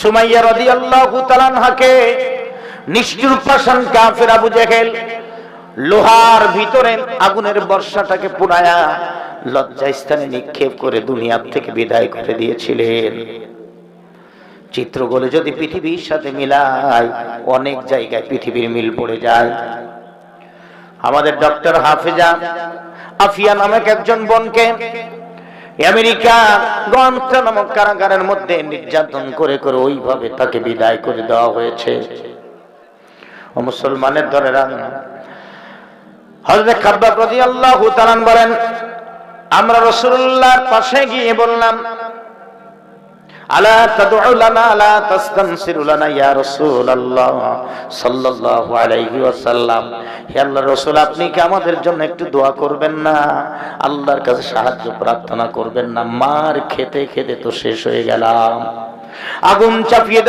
সুমাইয়া রাদিয়াল্লাহু তাআলাকে নিষ্ঠুর পাষাণ কাফের আবু জেহেল লোহার ভিতরে আগুনের বর্ষাটাকে পুরায়া লজ্জাস্থানে নিক্ষেপ করে দুনিয়ার থেকে বিদায় করে দিয়েছিলেন। চিত্রগুলো যদি পৃথিবীর সাথে মিলাই অনেক জায়গায় পৃথিবীর মিল পড়ে যায়। আমাদের ডক্টর হাফেজা আফিয়া নামক একজন বোনকে আমেরিকা গণতন্ত্র নামক কারাগারের মধ্যে নির্যাতন করে করে ওইভাবে তাকে বিদায় করে দেওয়া হয়েছে। ও মুসলমানের ধরে হজরত তাআলা বলেন, আমরা রাসূলুল্লাহর পাশে গিয়ে বললাম আলা তাদউ লানা লানা ইয়া রাসূলুল্লাহ সাল্লাল্লাহু আলাইহি ওয়াসাল্লাম। হে আল্লাহর রাসূল, আপনি কি আমাদের জন্য একটু দোয়া করবেন না? আল্লাহর কাছে সাহায্য প্রার্থনা করবেন না। মার খেতে খেতে তো শেষ হয়ে গেলাম। আগুন চাপিয়ে